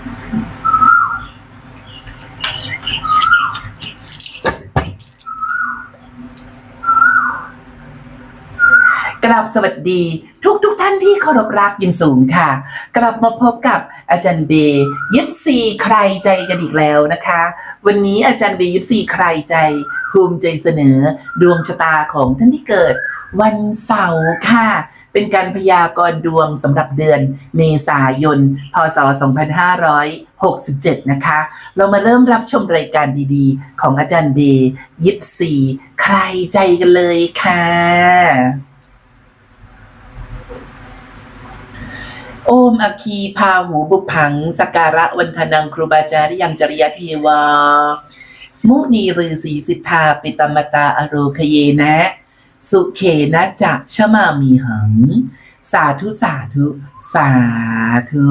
กราบสวัสดีทุกทุกท่านที่เคารพรักยินสูงค่ะ กลับมาพบกับอาจารย์เบย์ยิปซีใครใจกันอีกแล้วนะคะ วันนี้อาจารย์เบย์ยิปซีใครใจภูมิใจเสนอดวงชะตาของท่านที่เกิด วันเสาร์ค่ะ เป็นการพยากรณ์ดวงสำหรับเดือนเมษายน พศ 2567 นะคะ เรามาเริ่มรับชมรายการดีๆ ของอาจารย์เบย์ยิปซีใครใจกันเลยค่ะโอมอคีพาหูบุพังสการะวันทนังครูบาอาจารย์ยังจริยเทวา มุนีฤาษีสิทธาปิตมตาอโรคเยนะ สุเขนะจะชะมามีหัง สาธุสาธุสาธุ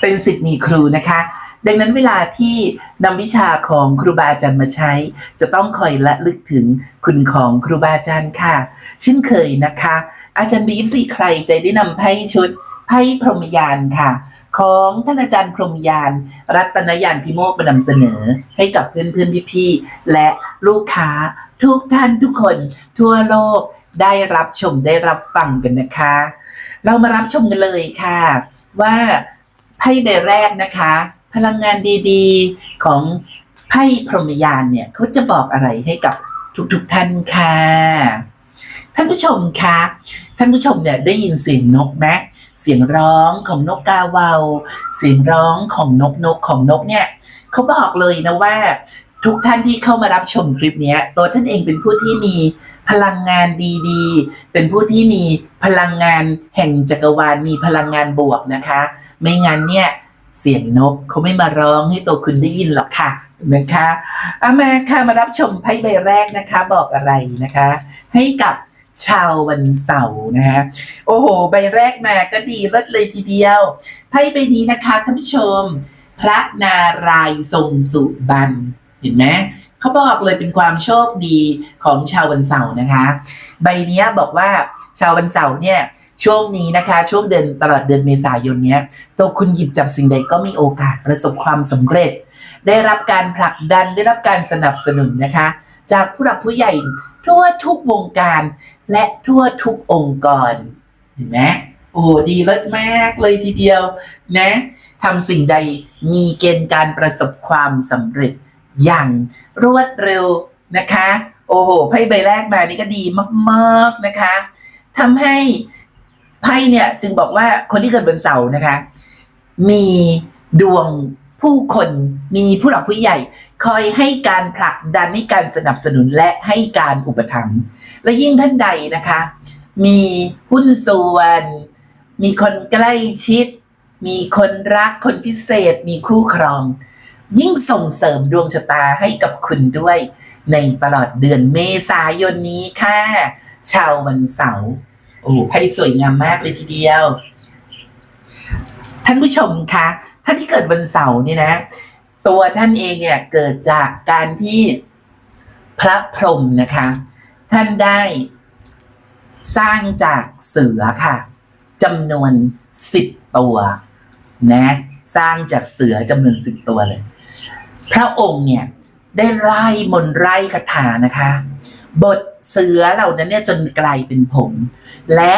เป็นสิทธิ์มีครูนะคะ ดังนั้นเวลาที่นำวิชาของครูบาอาจารย์มาใช้ จะต้องคอยละลึกถึงคุณของครูบาอาจารย์ค่ะเช่นเคยนะคะ อาจารย์บีฟสี่ใครใจได้นำไพ่ชุดไพ่พรหมยานค่ะ ของท่านอาจารย์พรหมยาน รัตนยานพิโมกมานำเสนอให้กับเพื่อนเพื่อนๆพี่ๆและลูกค้าทุกท่านทุกคนทั่วโลกได้รับชมได้รับฟังกันนะคะ เรามารับชมกันเลยค่ะ ว่าไพ่ใบแรกนะคะ พลังงานดีๆของไพ่พรหมยานเนี่ยเขาจะบอกอะไรให้กับทุกๆท่านค่ะท่านผู้ชมคะ ท่านผู้ชมเนี่ยได้ยินเสียงนกไหมเสียงร้องของนกกาเวาวเสียงร้องของนกนกของนกเนี่ยเขาบอกเลยนะว่า ทุกท่านที่เข้ามารับชมคลิปนี้ตัวท่านเองเป็นผู้ที่มีพลังงานดีๆ เป็นผู้ที่มีพลังงานแห่งจักรวาลมีพลังงานบวกนะคะ ไม่งั้นเนี่ยเสียงนกเขาไม่มาร้องให้ตัวคุณได้ยินหรอกค่ะนะคะเอามาค่ะมารับชมไพ่ใบแรกนะคะ บอกอะไรนะคะ ให้กับ ชาววันเสาร์นะฮะโอ้โห ใบแรกมาก็ดีเลิศเลยทีเดียว ไพ่ใบนี้นะคะท่านผู้ชม พระนารายณ์ทรงสุบัน เห็นไหมเขาบอกเลยเป็นความโชคดีของชาววันเสาร์นะคะ ใบเนี้ยบอกว่าชาววันเสาร์เนี่ยช่วงนี้นะคะ ช่วงเดือนตลอดเดือนเมษายนเนี้ยตัวคุณหยิบจับสิ่งใดก็มีโอกาสประสบความสำเร็จ ได้รับการผลักดันได้รับการสนับสนุนนะคะ จากผู้หลักผู้ใหญ่ทั่วทุกวงการและทั่วทุกองค์กรเห็นไหมโอ้ดีเลิศมากเลยทีเดียวนะทำสิ่งใดมีเกณฑ์การประสบความสำเร็จอย่างรวดเร็วนะคะ โอ้โหไพ่ใบแรกมานี่ก็ดีมากๆนะคะทำให้ไพ่เนี่ยจึงบอกว่าคนที่เกิดบนเสาร์นะคะ มีดวง ผู้คนมีผู้หลักผู้ใหญ่ คอยให้การผลักดันให้การสนับสนุนและให้การอุปถัมภ์และยิ่งท่านใดนะคะ มีหุ้นส่วน มีคนใกล้ชิด มีคนรักคนพิเศษ มีคู่ครอง ยิ่งส่งเสริมดวงชะตาให้กับคุณด้วย ในตลอดเดือนเมษายนนี้ค่ะ ชาววันเสาร์โอ้ไพ่สวยงามมากเลยทีเดียว ท่านผู้ชมคะท่านที่เกิดวันเสาร์เนี่ยนะ ตัวท่านเองเนี่ยเกิดจากการที่พระพรหมนะคะ ท่านได้สร้างจากเสือค่ะจำนวนสิบตัวนะสร้างจากเสือจำนวนสิบตัวเลย พระองค์เนี่ยได้ไล่มนไล่คาถานะคะ บทเสือเหล่านั้นเนี่ยจนกลายเป็นผม และ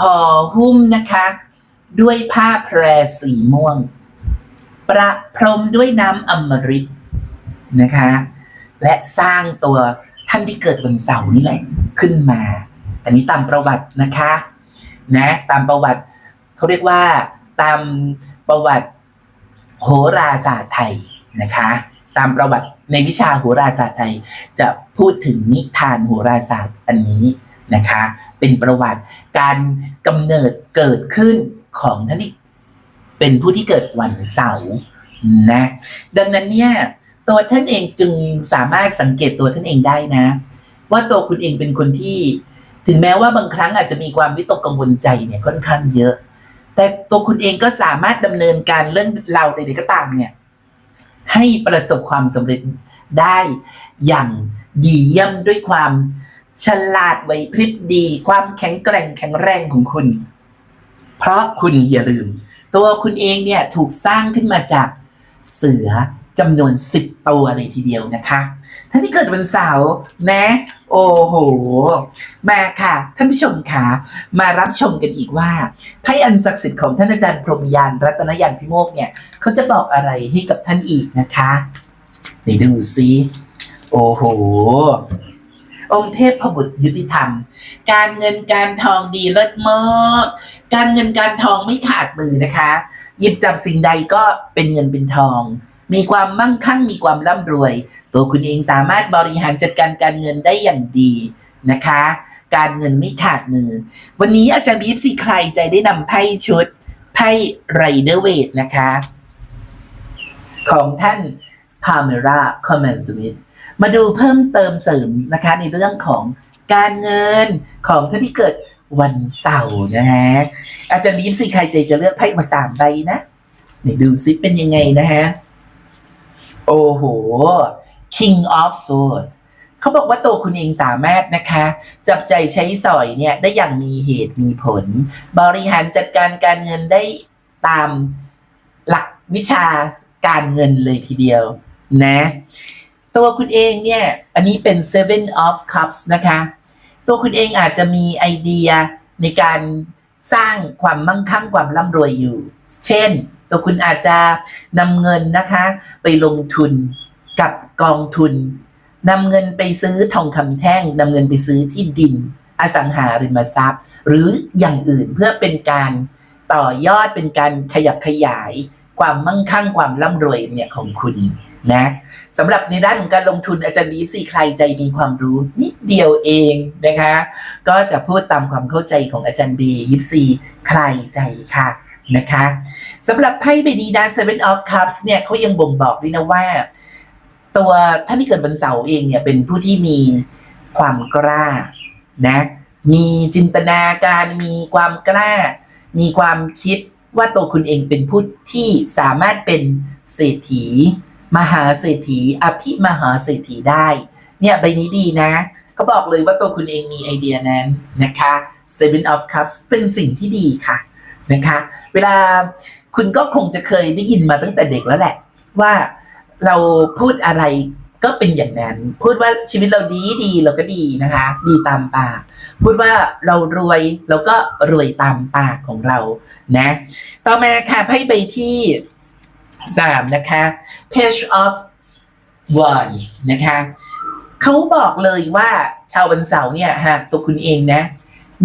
ห่อหุ้มนะคะ ด้วยผ้าแพรสีม่วง ประพรมด้วยน้ำอมฤตนะคะ และสร้างตัวท่านที่เกิดวันเสาร์นี่แหละขึ้นมา อันนี้ตามประวัตินะคะนะตามประวัติเขาเรียกว่าตามประวัติโหราศาสตร์ไทยนะคะ ตามประวัติในวิชาโหราศาสตร์ไทย จะพูดถึงนิทานโหราศาสตร์อันนี้นะคะ เป็นประวัติการกำเนิดเกิดขึ้น ของท่านที่เป็นผู้ที่เกิดวันเสาร์นะ ดังนั้นเนี่ยตัวท่านเองจึงสามารถสังเกตตัวท่านเองได้นะ ว่าตัวคุณเองเป็นคนที่ ถึงแม้ว่าบางครั้งอาจจะมีความวิตกกังวลใจเนี่ยค่อนข้างเยอะ แต่ตัวคุณเองก็สามารถดำเนินการเรื่องเราใดๆก็ตามเนี่ย ให้ประสบความสำเร็จได้อย่างดีเยี่ยมด้วยความฉลาดไหวพริบดี ความแข็งแกร่งแข็งแรงของคุณ เพราะคุณอย่าลืม ตัวคุณเองเนี่ยถูกสร้างขึ้นมาจากเสือจำนวนสิบตัวเลยทีเดียวนะคะ ท่านที่เกิดวันเสาร์นะ โอ้โห มาค่ะ ท่านผู้ชมค่ะ มารับชมกันอีกว่าไพ่อันศักดิ์สิทธิ์ของท่านอาจารย์พรหมยานรัตนยานพิโมกเนี่ย เขาจะบอกอะไรให้กับท่านอีกนะคะไหนดูซิ โอ้โห องค์เทพพบุตรยุติธรรม การเงินการทองดีเลิศมากการเงินการทองไม่ขาดมือนะคะ หยิบจับสิ่งใดก็เป็นเงินเป็นทอง มีความมั่งคั่งมีความร่ำรวย ตัวคุณเองสามารถบริหารจัดการการเงินได้อย่างดีนะคะ การเงินไม่ขาดมือ วันนี้อาจารย์บีฟซีใครใจได้นำไพ่ชุดไพ่ไรเดอร์เวทนะคะ ของท่านพาเมราคอมเมนสมิธ มาดูเพิ่มเติมเสริมนะคะในเรื่องของการเงินของท่านที่เกิดวันเสาร์นะฮะอาจารย์บีฟซีใครใจจะเลือกไพ่มาสามใบนะดูซิเป็นยังไงนะฮะ โอ้โห King of Swords เขาบอกว่าตัวคุณเองสามารถนะคะ จับใจใช้สอยเนี่ยได้อย่างมีเหตุมีผล บริหารจัดการการเงินได้ตามหลักวิชาการเงินเลยทีเดียวนะ ตัวคุณเองเนี่ย อันนี้เป็น Seven of Cups นะคะ ตัวคุณเองอาจจะมีไอเดียในการสร้างความมั่งคั่งความร่ำรวยอยู่ เช่น ตัวคุณอาจจะนำเงินนะคะ ไปลงทุนกับกองทุนนำเงินไปซื้อทองคำแท่งนำเงินไปซื้อที่ดิน อสังหาริมทรัพย์ หรืออย่างอื่นเพื่อเป็นการต่อยอดเป็นการขยับขยาย ความมั่งคั่งความร่ำรวยเนี่ยของคุณ นะสำหรับในด้านของการลงทุนอาจารย์บีฟซีใครใจมีความรู้นิดเดียวเองนะคะ ก็จะพูดตามความเข้าใจของอาจารย์บียิปซีใครใจค่ะนะคะสำหรับไพ่ใบดีนะ Seven of Cups เนี่ยเขายังบ่งบอกด้วยนะว่า ตัวท่านที่เกิดวันเสาร์เองเนี่ยเป็นผู้ที่มีความกล้านะมีจินตนาการมีความกล้า มีความคิดว่าตัวคุณเองเป็นผู้ที่สามารถเป็นเศรษฐี มหาเศรษฐีอภิมหาเศรษฐีได้ เนี่ยใบนี้ดีนะเขาบอกเลยว่าตัวคุณเองมีไอเดียนั้นนะคะ Seven of Cups เป็นสิ่งที่ดีค่ะนะคะ เวลาคุณก็คงจะเคยได้ยินมาตั้งแต่เด็กแล้วแหละ ว่าเราพูดอะไรก็เป็นอย่างนั้น พูดว่าชีวิตเราดีดีเราก็ดีนะคะ ดีตามปาก พูดว่าเรารวยเราก็รวยตามปากของเรานะ ต่อมาค่ะไพ่ใบที่ สามนะคะ page of wands นะคะเขาบอกเลยว่าชาววันเสาร์เนี่ยหากตัวคุณเองนะ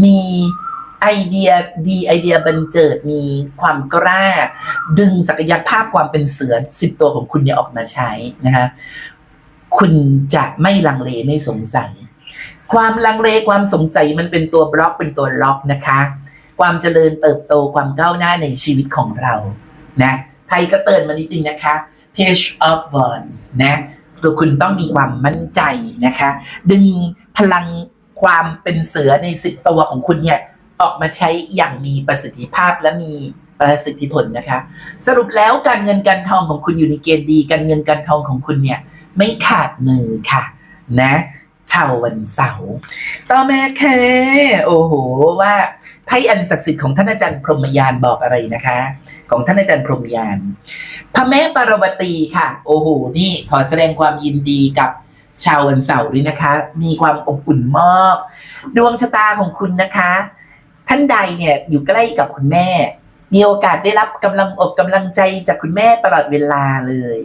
มีไอเดียดีไอเดียบันเจิดมีความกล้า ดึงศักยภาพความเป็นเสือสิบตัวของคุณเนี่ยออกมาใช้นะคะคุณจะไม่ลังเลไม่สงสัย ความลังเลความสงสัยมันเป็นตัวบล็อกเป็นตัวล็อกนะคะ ความเจริญเติบโตความก้าวหน้าในชีวิตของเรานะ ไพ่ก็เตือนมานิดนึงนะคะ page of wands นะตัวคุณต้องมีความมั่นใจนะคะ ดึงพลังความเป็นเสือในสิบตัวของคุณเนี่ย ออกมาใช้อย่างมีประสิทธิภาพและมีประสิทธิผลนะคะ สรุปแล้วการเงินการทองของคุณอยู่ในเกณฑ์ดี การเงินการทองของคุณเนี่ย ไม่ขาดมือค่ะ นะชาววันเสาร์ต่อมาค่ะโอ้โหว่า ไพ่อันศักดิ์สิทธิ์ของท่านอาจารย์พรหมยานบอกอะไรนะคะ ของท่านอาจารย์พรหมยานพระแม่ปารวตีค่ะ โอ้โหนี่ขอแสดงความยินดีกับชาววันเสาร์ด้วยนะคะ มีความอบอุ่นมากดวงชะตาของคุณนะคะ ท่านใดเนี่ยอยู่ใกล้กับคุณแม่ มีโอกาสได้รับกำลังอกกำลังใจจากคุณแม่ตลอดเวลาเลย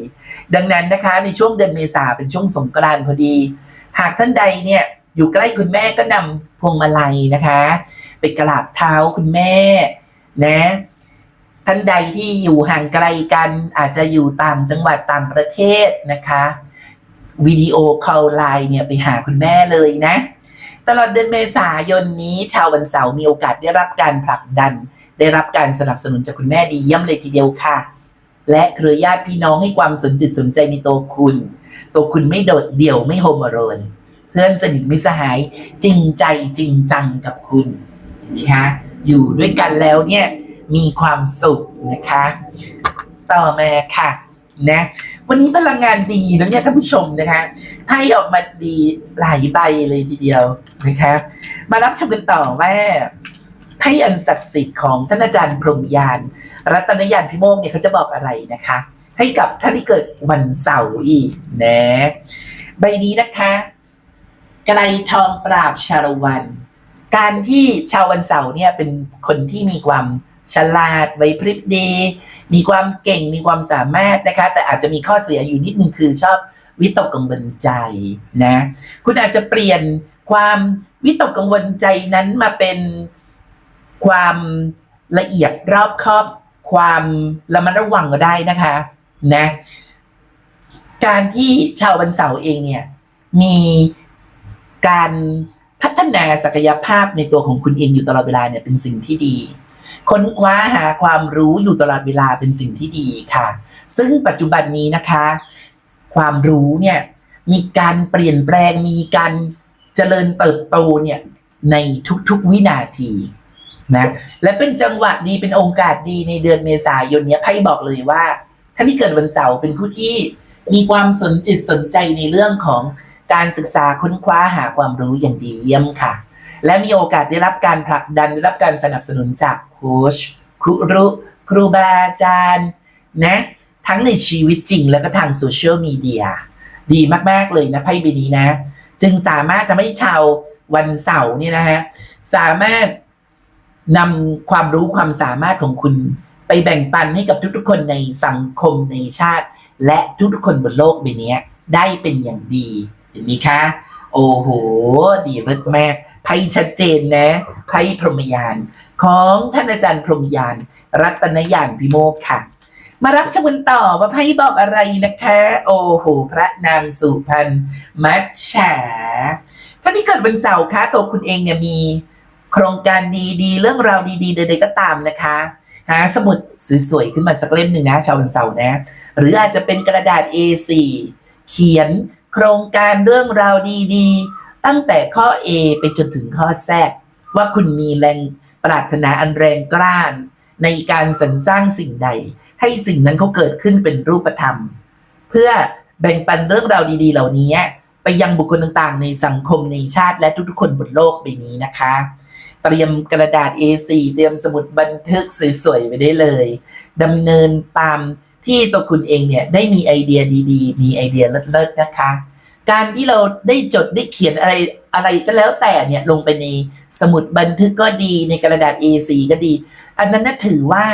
ดังนั้นนะคะ ในช่วงเดือนเมษาเป็นช่วงสงกรานต์พอดี หากท่านใดเนี่ยอยู่ใกล้คุณแม่ก็นำพวงมาลัยนะคะ ไปกราบเท้าคุณแม่ นะ ท่านใดที่อยู่ห่างไกลกันอาจจะอยู่ต่างจังหวัดต่างประเทศนะคะวิดีโอคอลไลน์เนี่ยไปหาคุณแม่เลยนะ ตลอดเดือนเมษายนนี้ชาววันเสาร์มีโอกาสได้รับการผลักดัน ได้รับการสนับสนุนจากคุณแม่ดีเยี่ยมเลยทีเดียวค่ะ และเครือญาติพี่น้องให้ความสนจิตสนใจในตัวคุณ ตัวคุณไม่โดดเดี่ยวไม่โฮมโรน เพื่อนสนิทมิสหายจริงใจจริงจังกับคุณ นไหมคะอยู่ด้วยกันแล้วเนี่ยมีความสุขนะคะ ต่อมาค่ะนะวันนี้พลังงานดีนะเนี่ยท่านผู้ชมนะคะให้ออกมาดีหลายใบเลยทีเดียวนะคะมารับชมกันต่อว่าไพ่อันศักดิ์สิทธิ์ของท่านอาจารย์พรหมยาน รัตนยานพิโมกเนี่ยเขาจะบอกอะไรนะคะ ให้กับท่านที่เกิดวันเสาร์อีกนะใบนี้นะคะไกลทองปราบชาละวัน การที่ชาววันเสาร์เนี่ยเป็นคนที่มีความฉลาดไวพริบดี มีความเก่งมีความสามารถนะคะ แต่อาจจะมีข้อเสียอยู่นิดนึงคือชอบวิตกกังวลใจนะ คุณอาจจะเปลี่ยนความวิตกกังวลใจนั้นมาเป็นความละเอียดรอบคอบความระมัดระวังก็ได้นะคะนะการที่ชาววันเสาร์เองเนี่ยมีการ ฒนาศักยภาพในตัวของคุณเองอยู่ตลอดเวลาเนี่ยเป็นสิ่งที่ดีค้นคว้าหาความรู้อยู่ตลอดเวลาเป็นสิ่งที่ดีค่ะ ซึ่งปัจจุบันนี้นะคะ ความรู้เนี่ยมีการเปลี่ยนแปลงมีการเจริญเติบโตเนี่ยในทุกๆวินาทีนะและเป็นจังหวะดีเป็นโอกาสดีในเดือนเมษายนเนี้ยไพ่บอกเลยว่าท่านที่เกิดวันเสาร์เป็นผู้ที่มีความสนจิตสนใจในเรื่องของ การศึกษาค้นคว้าหาความรู้อย่างดีเยี่ยมค่ะ และมีโอกาสได้รับการผลักดันได้รับการสนับสนุนจากโค้ชครูรุครูบาอาจารย์นะทั้งในชีวิตจริงแล้วก็ทางโซเชียลมีเดียดีมาก ๆ เลยนะไพ่ใบนี้นะ จึงสามารถทำให้ชาววันเสาร์เนี่ยนะฮะสามารถนำความรู้ความสามารถของคุณ ไปแบ่งปันให้กับทุกๆ คนในสังคมในชาติ และทุกๆ คนบนโลกใบนี้ได้เป็นอย่างดี เห็นไหมคะ โอ้โห ดีเลิศมากไพ่ชัดเจนนะไพ่พรหมยาน ของท่านอาจารย์พรหมยาน รัตนยานพิโมกข์ค่ะ มารับชมกันต่อว่าไพ่บอกอะไรนะคะ โอ้โห พระนางสุพรรณมัจฉาท่านที่เกิดวันเสาร์คะตัวคุณเองเนี่ยมีโครงการดีๆ เรื่องราวดีๆใดๆก็ตามนะคะหาสมุดสวยๆ ขึ้นมาสักเล่มหนึ่งนะ ชาววันเสาร์นะ หรืออาจจะเป็นกระดาษ A4 เขียน โครงการเรื่องราวดีๆ ตั้งแต่ข้อ A ไปจนถึงข้อ Z ว่าคุณมีแรงปรารถนาอันแรงกล้าในการสรรสร้างสิ่งใด ให้สิ่งนั้นเขาเกิดขึ้นเป็นรูปธรรม เพื่อแบ่งปันเรื่องราวดี ๆ เหล่านี้ไปยังบุคคลต่างๆ ในสังคมในชาติและทุกๆคนบนโลกใบนี้นะคะ เตรียมกระดาษ A4 เตรียมสมุดบันทึกสวยๆไปได้เลยดำเนินตาม ที่ตัวคุณเองเนี่ยได้มีไอเดียดีๆ มีไอเดียเลิศๆนะคะ การที่เราได้จดได้เขียนอะไรอะไรก็แล้วแต่เนี่ยลงไปในสมุดบันทึกก็ดีในกระดาษ A4 ก็ดี อันนั้นน่ะถือว่า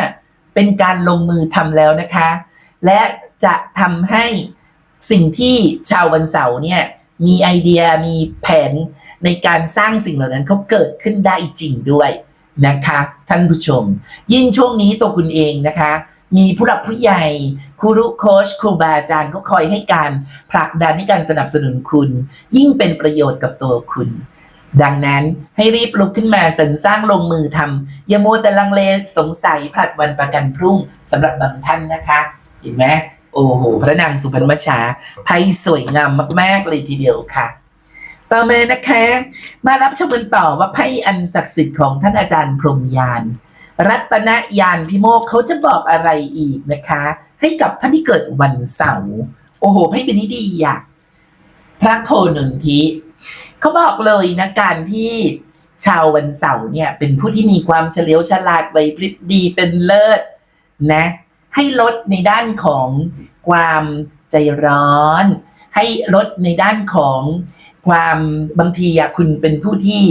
เป็นการลงมือทำแล้วนะคะ และจะทำให้สิ่งที่ชาววันเสาร์เนี่ยมีไอเดียมีแผนในการสร้างสิ่งเหล่านั้นเขาเกิดขึ้นได้จริงด้วยนะคะ ท่านผู้ชม ยิ่งช่วงนี้ตัวคุณเองนะคะ มีผู้หลักผู้ใหญ่ครูโค้ชครูบาอาจารย์ก็คอยให้การผลักดันให้การสนับสนุนคุณ ยิ่งเป็นประโยชน์กับตัวคุณ ดังนั้นให้รีบลุกขึ้นมาสรรสร้างลงมือทำอย่ามัวแต่ลังเลสงสัยผลัดวันประกันพรุ่งสำหรับบางท่านนะคะ เห็นไหมโอ้โห พระนางสุพรรณมชาไพ่สวยงามมาก ๆ เลยทีเดียวค่ะ ต่อมานะคะ มารับชมกันต่อว่าไพ่อันศักดิ์สิทธิ์ของท่านอาจารย์พรหมยาน รัตนยานพิโมกเขาจะบอกอะไรอีกนะคะ ให้กับท่านที่เกิดวันเสาร์โอ้โหไพ่เป็นที่ดีอะพระโคนนทิเขาบอกเลยนะการที่ชาววันเสาร์เนี่ย เป็นผู้ที่มีความเฉลียวฉลาดไหวพริบดีเป็นเลิศนะ ให้ลดในด้านของความใจร้อน ให้ลดในด้านของ ความบางทีอะคุณเป็นผู้ที่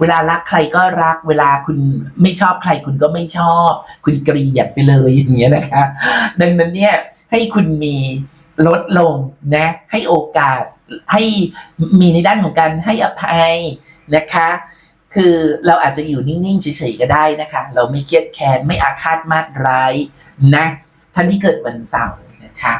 เวลารักใครก็รัก เวลาคุณไม่ชอบใครคุณก็ไม่ชอบ คุณเกลียดไปเลยอย่างเงี้ยนะคะ ดังนั้นเนี่ยให้คุณมีลดลงนะ ให้โอกาสให้มีในด้านของการให้อภัยนะคะ คือเราอาจจะอยู่นิ่งๆเฉยๆก็ได้นะคะ เราไม่เครียดแค้นไม่อาฆาตมาตร้ายนะท่านที่เกิดวันเสาร์นะคะ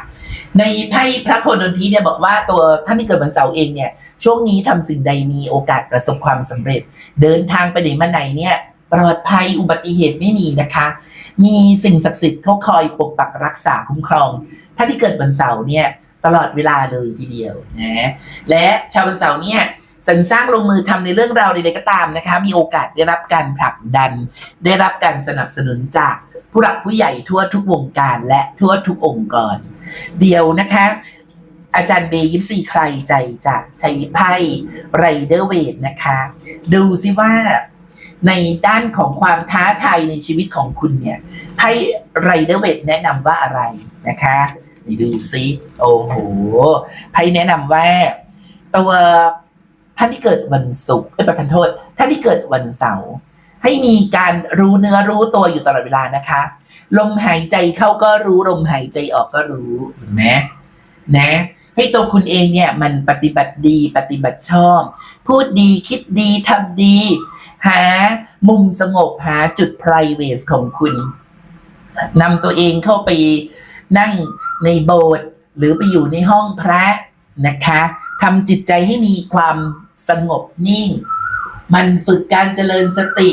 ในไพ่พระโคนนทีเนี่ยบอกว่าตัวท่านที่เกิดวันเสาร์เองเนี่ย ช่วงนี้ทำสิ่งใดมีโอกาสประสบความสำเร็จ เดินทางไปไหนมาไหนเนี่ยปลอดภัยอุบัติเหตุไม่มีนะคะ มีสิ่งศักดิ์สิทธิ์เขาคอยปกปักรักษาคุ้มครองท่านที่เกิดวันเสาร์เนี่ยตลอดเวลาเลยทีเดียวนะและชาววันเสาร์เนี่ย สรรสร้างลงมือทำในเรื่องราวใดๆก็ตามนะคะ มีโอกาสได้รับการผลักดัน ได้รับการสนับสนุนจากผู้หลักผู้ใหญ่ทั่วทุกวงการและทั่วทุกองค์กร เดียวนะคะ อาจารย์เบย์ยิปซีใครใจจะใช้ไพ่ไรเดอร์เวทนะคะ ดูซิว่าในด้านของความท้าทายในชีวิตของคุณเนี่ยไพ่ไรเดอร์เวทแนะนำว่าอะไรนะคะนี่ดูซิโอ้โหไพ่แนะนำว่าตัว ท่านที่เกิดวันศุกร์เอ้ยประทานโทษ ท่านที่เกิดวันเสาร์ให้มีการรู้เนื้อรู้ตัวอยู่ตลอดเวลานะคะ ลมหายใจเข้าก็รู้ลมหายใจออกก็รู้เห็นไหมนะให้ตัวคุณเองเนี่ยมันปฏิบัติดีปฏิบัติชอบ พูดดีคิดดีทำดี หามุมสงบหาจุด p r i v a t e ของคุณนำตัวเองเข้าไปนั่งในโบสถ์หรือไปอยู่ในห้องพระนะคะทำจิตใจให้มีความ สงบนิ่ง มันฝึกการเจริญสติ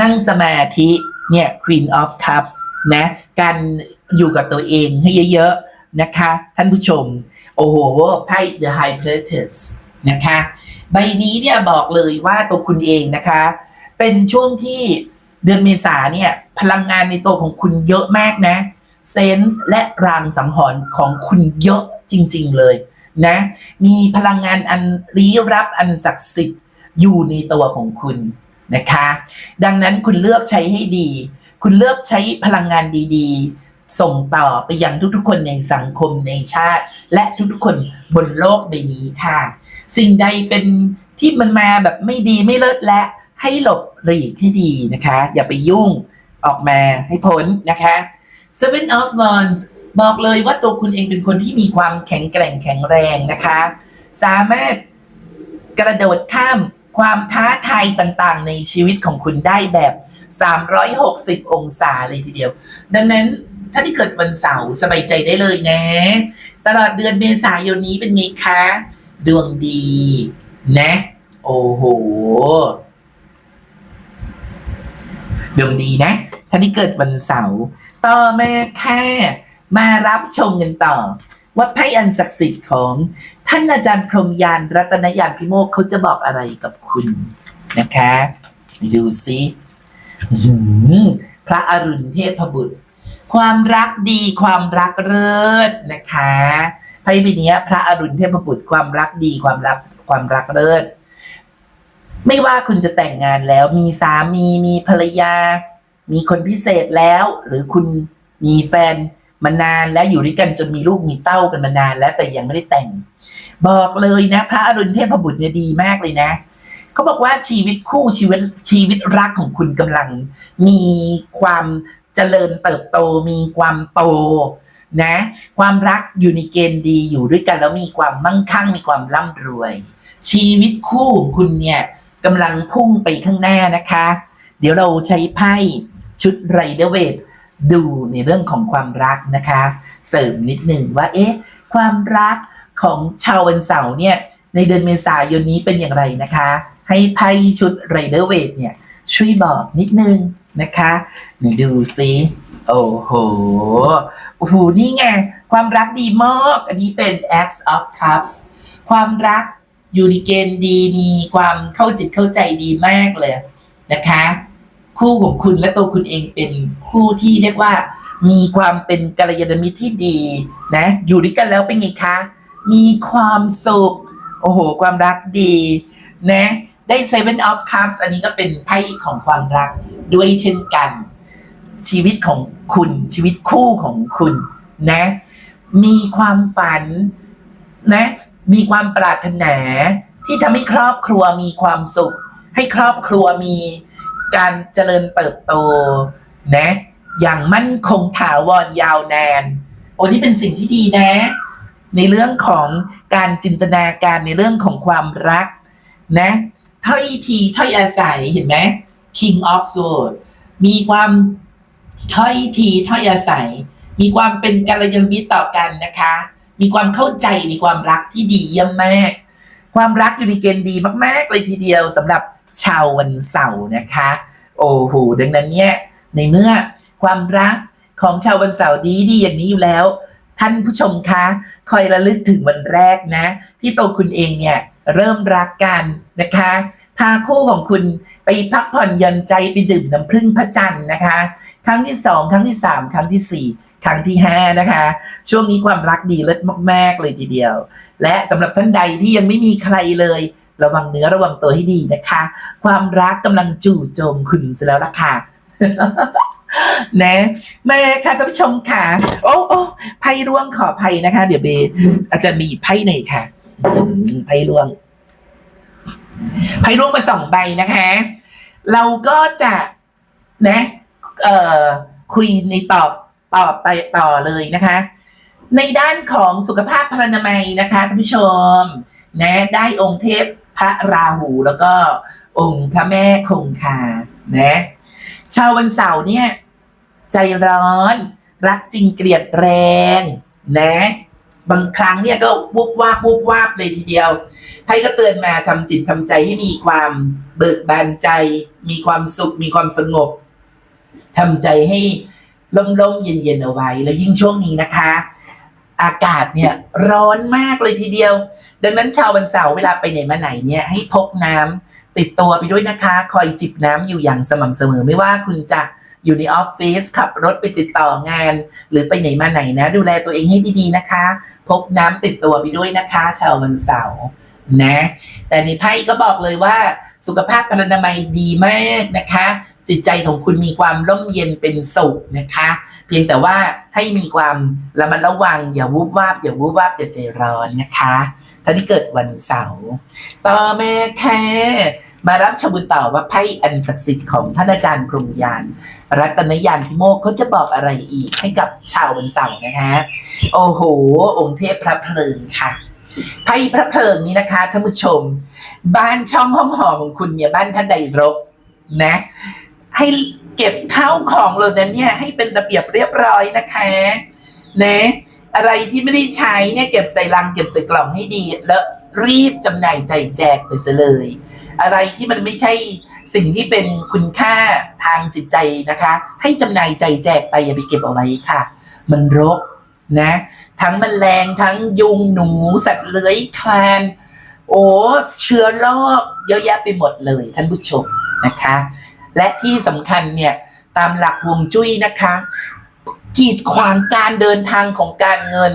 นั่งสมาธิเนี่ย Queen of Cups นะการอยู่กับตัวเองให้เยอะๆนะคะ ท่านผู้ชม โอ้โหไพ่ The High Priestess นะคะ ใบนี้เนี่ยบอกเลยว่าตัวคุณเองนะคะ เป็นช่วงที่เดือนเมษาเนี่ย พลังงานในตัวของคุณเยอะมากนะเซนส์และรางสังหรณ์ของคุณเยอะจริง ๆ เลย นะ มีพลังงานอันลี้รับอันศักดิ์สิทธิ์อยู่ในตัวของคุณนะคะ ดังนั้นคุณเลือกใช้ให้ดี คุณเลือกใช้พลังงานดีๆ ส่งต่อไปยังทุกๆ คนในสังคมในชาติ และทุกๆ คนบนโลกใบนี้ค่ะ สิ่งใดเป็นที่มันมาแบบไม่ดีไม่เลิศและให้หลบหลีกให้ดีนะคะ อย่าไปยุ่งออกมาให้พ้นนะคะ Seven of Wands บอกเลยว่าตัวคุณเองเป็นคนที่มีความแข็งแกร่งแข็งแรงนะคะ สามารถกระโดดข้ามความท้าทายต่างๆ ในชีวิตของคุณได้แบบ 360 องศาเลยทีเดียว ดังนั้นถ้าที่เกิดวันเสาร์สบายใจได้เลยนะ ตลอดเดือนเมษายนนี้เป็นไงคะ ดวงดี นะ โอ้โห ดวงดีนะท่านที่เกิดวันเสาร์ต่อมาค่ะ มารับชมกันต่อ ว่าไพ่อันศักดิ์สิทธิ์ของท่านอาจารย์พรมยานรัตนยานพิโมกเขาจะบอกอะไรกับคุณนะคะ ดูสิพระอรุณเทพบุตร ความรักดีความรักเลิศนะคะไพ่ใบนี้พระอรุณเทพบุตรความรักดีความรักความรักเลิศไม่ว่าคุณจะแต่งงานแล้วมีสามีมีภรรยา มีคนพิเศษแล้ว หรือคุณมีแฟน มานานแล้วอยู่ด้วยกันจนมีลูกมีเต้ากันมานานแล้วแต่ยังไม่ได้แต่ง บอกเลยนะ พระอรุณเทพบุตรเนี่ยดีมากเลยนะเขาบอกว่าชีวิตคู่ชีวิตชีวิตรักของคุณกำลัง มีความเจริญเติบโต มีความโตนะ ความรักอยู่ในเกณฑ์ดีอยู่ด้วยกันแล้วมีความมั่งคั่งมีความร่ำรวย ชีวิตคู่คุณเนี่ยกำลังพุ่งไปข้างหน้านะคะ เดี๋ยวเราใช้ไพ่ชุดไรเดเวท ดูในเรื่องของความรักนะคะ เสริมนิดหนึ่งว่าเอ๊ะความรักของชาววันเสาร์เนี่ยในเดือนเมษายนนี้เป็นอย่างไรนะคะ ให้ไพ่ชุดไรเดอร์เวทเนี่ยช่วยบอกนิดนึงนะคะนดูซิโอ้โหโอ้โหนี่ไง ความรักดีมากอันนี้เป็น X of Cups ความรักอยู่ในเกณฑ์ดีมีความเข้าจิตเข้าใจดีมากเลยนะคะ คู่ของคุณและตัวคุณเองเป็นคู่ที่เรียกว่า มีความเป็นกัลยาณมิตรที่ดีนะ อยู่ด้วยกันแล้วเป็นไงคะ มีความสุข โอ้โห ความรักดีนะ ได้ Seven of Cups อันนี้ก็เป็นไพ่ของความรักด้วยเช่นกัน ชีวิตของคุณชีวิตคู่ของคุณนะ มีความฝันนะ มีความปรารถนาที่ทำให้ครอบครัวมีความสุข ให้ครอบครัวมี การเจริญเติบโตนะอย่างมั่นคงถาวรยาวนานโอ้นี่เป็นสิ่งที่ดีนะ ในเรื่องของการจินตนาการในเรื่องของความรักนะถ้อยทีถ้อยอาศัยเห็นไหม King of Swords มีความถ้อยทีถ้อยอาศัย มีความเป็นกัลยาณมิตรต่อกันนะคะ มีความเข้าใจในความรักที่ดีเยี่ยมมาก ความรักอยู่ในเกณฑ์ดีมาก ๆ เลยทีเดียวสำหรับ ชาววันเสาร์นะคะ โอ้โหดังนั้นเนี่ยในเมื่อความรักของชาววันเสาร์ดีดีอย่างนี้อยู่แล้ว ท่านผู้ชมคะ คอยระลึกถึงวันแรกนะ ที่ตัวคุณเองเนี่ยเริ่มรักกันนะคะพาคู่ของคุณไปพักผ่อนย่อนใจไปดื่มน้ำผึ้งพระจันทร์นะคะ ครั้งที่สองครั้งที่สามครั้งที่สี่ครั้งที่ห้านะคะ ช่วงนี้ความรักดีเลิศมาก ๆ เลยทีเดียว และสำหรับท่านใดที่ยังไม่มีใครเลย ระวังเนื้อระวังตัวให้ดีนะคะ ความรักกำลังจู่โจมคุณซะแล้วล่ะค่ะนะแม่ค่ะท่านผู้ชมค่ะ โอ้โอ้ไพ่ร่วงขออภัยนะคะ เดี๋ยวเบอาจารย์มีไพ่หน่อยค่ะไพ่ร่วงไพ่ร่วงมาสองใบนะคะ เราก็จะนะเอ่อคุยในตอบตอบไปต่อเลยนะคะ ในด้านของสุขภาพพรรณนามัยนะคะท่านผู้ชมนะได้องค์เทพ ระราหูแล้วก็องค์พระแม่คงคานะชาววันเสาร์เนี่ย ใจร้อน รักจริงเกลียดแรง นะ บางครั้งเนี่ยก็วุบวาบวุบวาบเลยทีเดียวไพ่ก็เตือนมาทำจิตทำใจให้มีความเบิกบานใจ มีความสุข มีความสงบทำใจให้ล่มๆเย็นๆเอาไว้ แล้วยิ่งช่วงนี้นะคะ อากาศเนี่ยร้อนมากเลยทีเดียว ดังนั้นชาววันเสาร์เวลาไปไหนมาไหนเนี่ยให้พกน้ำติดตัวไปด้วยนะคะ คอยจิบน้ำอยู่อย่างสม่ำเสมอไม่ว่าคุณจะอยู่ในออฟฟิศขับรถไปติดต่องาน หรือไปไหนมาไหนนะ ดูแลตัวเองให้ดีๆนะคะ พกน้ำติดตัวไปด้วยนะคะ ชาววันเสาร์นะ แต่ในไพ่ก็บอกเลยว่าสุขภาพพรรณนามัยดีมากนะคะ จิตใจของคุณมีความร่มเย็นเป็นสุขนะคะ เพียงแต่ว่าให้มีความระมัดระวัง อย่าวูบวาบอย่าวูบวาบอย่าใจร้อนนะคะท่านที่เกิดวันเสาร์ต่อแม่แค่มารับชมบุญต่อว่าไพ่อันศักดิ์สิทธิ์ของท่านอาจารย์พรหมยานรัตนยานพิโมกเขาจะบอกอะไรอีกให้กับชาววันเสาร์นะคะโอ้โห องค์เทพพระเพลิงค่ะไพ่พระเพลิงนี้นะคะท่านผู้ชม บ้านช่องห้องหอของคุณเนี่ยบ้านท่านใดรกนะ ให้เก็บข้าวของเหล่านั้นเนี่ย ให้เป็นระเบียบเรียบร้อยนะคะนะอะไรที่ไม่ได้ใช้เนี่ยเก็บใส่ลังเก็บใส่กล่องให้ดี แล้วรีบจำหน่ายใจแจกไปซะเลย อะไรที่มันไม่ใช่สิ่งที่เป็นคุณค่าทางจิตใจนะคะ ให้จำหน่ายใจแจกไปอย่าไปเก็บเอาไว้ค่ะ มันรกนะ ทั้งแมลงทั้งยุงหนูสัตว์เลื้อยคลาน โอ้เชื้อโรคเยอะแยะไปหมดเลยท่านผู้ชมนะคะ และที่สำคัญเนี่ยตามหลักฮวงจุ้ยนะคะ กีดขวางการเดินทางของการเงิน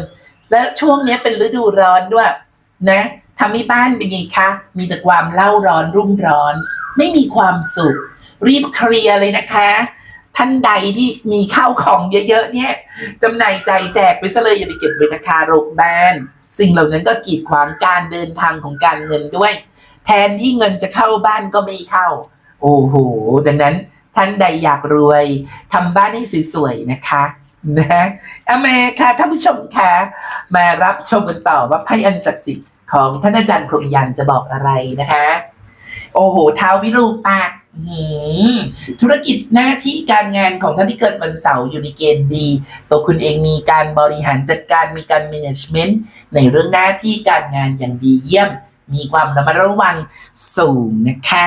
และช่วงนี้เป็นฤดูร้อนด้วยนะทำให้บ้านเป็นไงคะ มีแต่ความเล่าร้อนรุ่มร้อน ไม่มีความสุข รีบเคลียร์เลยนะคะ ท่านใดที่มีข้าวของเยอะๆเนี่ยจำหน่ายใจแจกไปซะเลยอย่าไปเก็บไว้นะคะโรงบ้าน สิ่งเหล่านั้นก็กีดขวางการเดินทางของการเงินด้วย แทนที่เงินจะเข้าบ้านก็ไม่เข้า โอ้โห ดังนั้นท่านใดอยากรวยทำบ้านให้สวยๆนะคะนะอเมค่ะท่านผู้ชมคะมารับชมกันต่อว่าไพ่อันศักดิ์สิทธิ์ของท่านอาจารย์พรหมยันจะบอกอะไรนะคะ โอ้โหท้าววิรูปากธุรกิจหน้าที่การงานของท่านที่เกิดวันเสาร์อยู่ในเกณฑ์ดี ตัวคุณเองมีการบริหารจัดการมีการ management ในเรื่องหน้าที่การงานอย่างดีเยี่ยม มีความระมัดระวังสูงนะคะ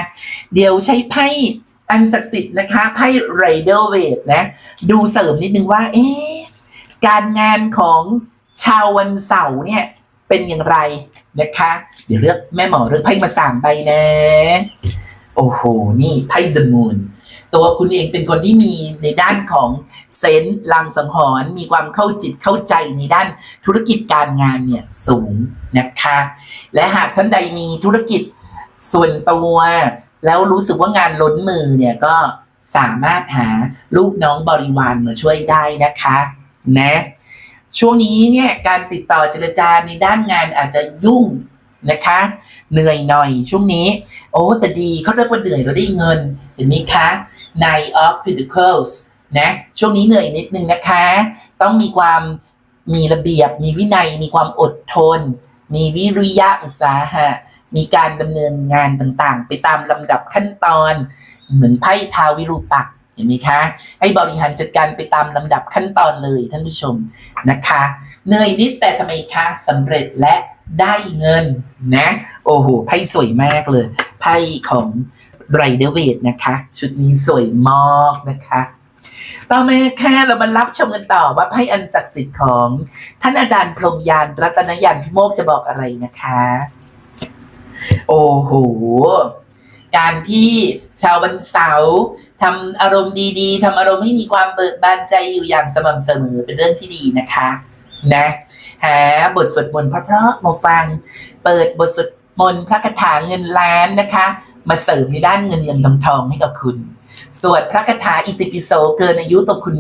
เดี๋ยวใช้ไพ่อันศักดิ์สิทธิ์นะคะไพ่ไรเดอร์เวทนะ ดูเสริมนิดนึงว่า เอ๊ะการงานของชาววันเสาร์เนี่ยเป็นอย่างไรนะคะ เดี๋ยวเลือกแม่หมอเลือกไพ่มาสามใบนะ โอ้โห นี่ไพ่ The Moon ตัวคุณเองเป็นคนที่มีในด้านของเซนส์ลังสังหรณ์มีความเข้าจิตเข้าใจในด้านธุรกิจการงานเนี่ยสูงนะคะ และหากท่านใดมีธุรกิจส่วนตัวแล้วรู้สึกว่างานล้นมือเนี่ยก็สามารถหาลูกน้องบริวารมาช่วยได้นะคะนะช่วงนี้เนี่ยการติดต่อเจรจาในด้านงานอาจจะยุ่งนะคะ เหนื่อยหน่อยช่วงนี้ โอ้แต่ดีเขาเรียกว่าเหนื่อยเราได้เงินเห็นไหมคะ Nine of Pentacles นะช่วงนี้เหนื่อยนิดนึงนะคะ ต้องมีความมีระเบียบ มีวินัย มีความอดทน มีวิริยะอุตสาหะ มีการดำเนินงานต่างๆ ไปตามลำดับขั้นตอน เหมือนไพ่ทาวิรูปักเห็นไหมคะ ให้บริหารจัดการไปตามลำดับขั้นตอนเลยท่านผู้ชมนะคะ เหนื่อยนิดแต่ทำไมคะสำเร็จและได้เงินนะ โอ้โหไพ่สวยมากเลยไพ่ของ ไรเดอร์เวทนะคะ ชุดนี้สวยมากนะคะต่อมาค่ะเรามารับชมกันต่อว่าไพ่อันศักดิ์สิทธิ์ของ ท่านอาจารย์พรมยานรัตนยานพิโมกจะบอกอะไรนะคะ โอ้โห การที่ชาววันเสาร์ทำอารมณ์ดีๆทำอารมณ์ให้มีความเบิกบานใจอยู่อย่างสม่ำเสมอเป็นเรื่องที่ดีนะคะ นะหาบทสวดมนต์เพราะๆมาฟัง เปิดบทสวดมนต์พระคาถาเงินล้านนะคะ มาเสริมในด้านเงินเงินทองทองให้กับคุณ สวดพระคาถาอิติปิโสเกินอายุตัวคุณ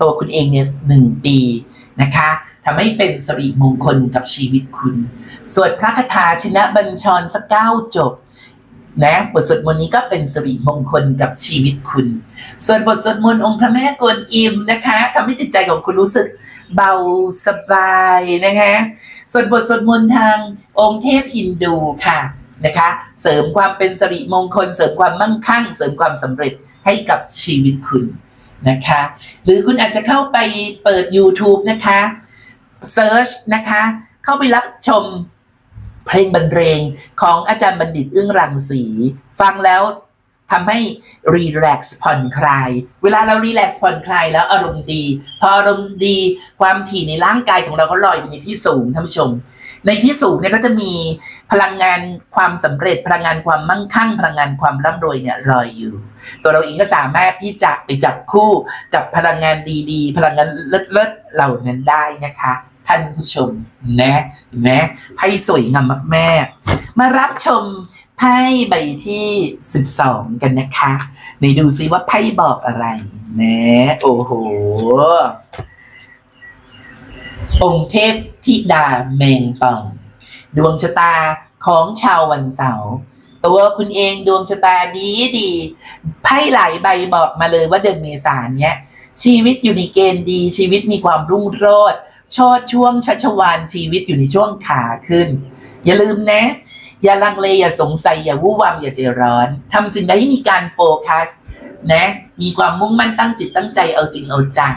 ตัวคุณเองเนี่ยหนึ่งปีนะคะทำให้เป็นสิริมงคลกับชีวิตคุณ สวดพระคาถาชินะบัญชรสักเก้าจบนะบทสวดมนต์นี้ก็เป็นสิริมงคลกับชีวิตคุณ ส่วนบทสวดมนต์องค์พระแม่กวนอิมนะคะทำให้จิตใจของคุณรู้สึกเบาสบายนะคะส่วนบทสวดมนต์ทางองค์เทพฮินดูค่ะ นะคะ เสริมความเป็นสิริมงคล เสริมความมั่งคั่ง เสริมความสำเร็จให้กับชีวิตคุณนะคะ หรือคุณอาจจะเข้าไปเปิด YouTube นะคะเซิร์ชนะคะ เข้าไปรับชมเพลงบรรเลงของอาจารย์บัณฑิตเอื้องรังสี ฟังแล้วทำให้รีแลกซ์ผ่อนคลาย เวลาเรารีแลกซ์ผ่อนคลายแล้วอารมณ์ดี พออารมณ์ดีความถี่ในร่างกายของเราก็ลอยอยู่ในที่สูงท่านผู้ชม ในที่สูงเนี่ยก็จะมีพลังงานความสำเร็จ พลังงานความมั่งคั่ง พลังงานความร่ำรวยเนี่ยลอยอยู่ ตัวเราเองก็สามารถที่จะไปจับคู่กับพลังงานดีๆ พลังงานเลิศๆเหล่านั้นได้นะคะท่านผู้ชมนะเห็นไหมไพ่สวยงามมากๆมารับชมไพ่ใบที่ 12 กันนะคะไหนดูซิว่าไพ่บอกอะไรนะโอ้โห องค์เทพธิดาแมงป่อง ดวงชะตาของชาววันเสาร์ตัวคุณเองดวงชะตาดีดีไพ่หลายใบบอกมาเลยว่าเดือนเมษานเนี้ย ชีวิตอยู่ในเกณฑ์ดี ชีวิตมีความรุ่งโรจน์ชดช่วงชัชวานชีวิตอยู่ในช่วงขาขึ้น อย่าลืมนะ อย่าลังเลอย่าสงสัยอย่าวู่วามอย่าใจร้อนทำสิ่งใดให้มีการโฟกัสนะ มีความมุ่งมั่นตั้งจิตตั้งใจเอาจริงเอาจัง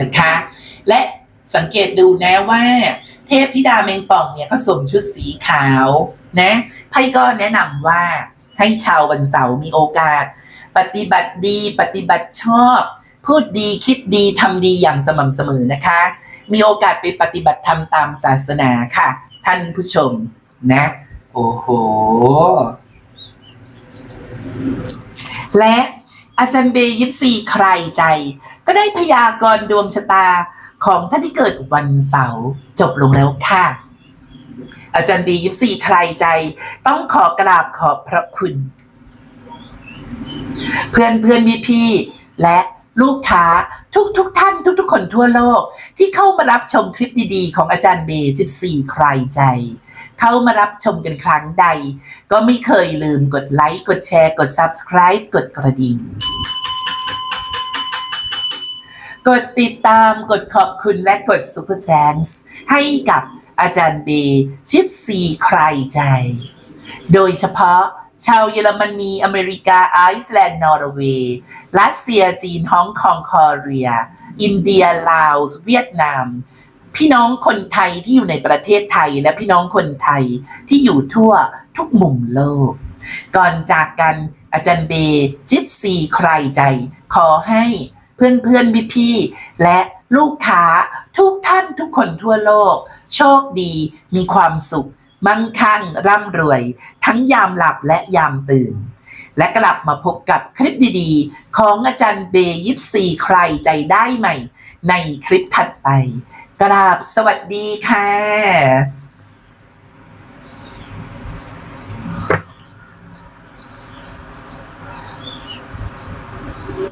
นะคะ และสังเกตดูนะว่า เทพธิดาแมงป่องเนี่ยเขาสวมชุดสีขาวนะไพ่ก็แนะนำว่าให้ชาววันเสาร์มีโอกาส ปฏิบัติดีปฏิบัติชอบ พูดดีคิดดีทำดีอย่างสม่ำเสมอนะคะ มีโอกาสไปปฏิบัติธรรมตามศาสนาค่ะ ท่านผู้ชมนะ โอ้โห และอาจารย์เบยิปซีใครใจ ก็ได้พยากรณ์ดวงชะตา ของท่านที่เกิดวันเสาร์จบลงแล้วค่ะ อาจารย์บียิปซีใครใจ ต้องขอกราบขอบพระคุณ เพื่อนเพื่อนพี่พี่และลูกค้าทุกทุกท่าน ทุกทุกๆคนทั่วโลก ที่เข้ามารับชมคลิปดีๆ ของอาจารย์เบยิปซีใครใจ เข้ามารับชมกันครั้งใด ก็ไม่เคยลืมกดไลค์ กดแชร์ กด Subscribe กดกระดิ่ง กดติดตามกดขอบคุณและกด Super Thanks ให้กับอาจารย์เบชิปซีใครใจ โดยเฉพาะชาวเยอรมนี อเมริกา ไอซ์แลนด์ นอร์เวย์ รัสเซีย จีน ฮ่องกงคอเรีย อินเดีย ลาว เวียดนาม พี่น้องคนไทยที่อยู่ในประเทศไทยและพี่น้องคนไทยที่อยู่ทั่วทุกมุมโลก ก่อนจากกันอาจารย์เบ จิปซี ใครใจ ขอให้ เพื่อนเพื่อนพี่พี่ๆและลูกค้าทุกท่านทุกคนทั่วโลก โชคดี มีความสุข มั่งคั่ง ร่ำรวย ทั้งยามหลับและยามตื่น และกลับมาพบกับคลิปดีๆ ของอาจารย์เบยิปซีใครใจได้ใหม่ ในคลิปถัดไป กราบสวัสดีค่ะ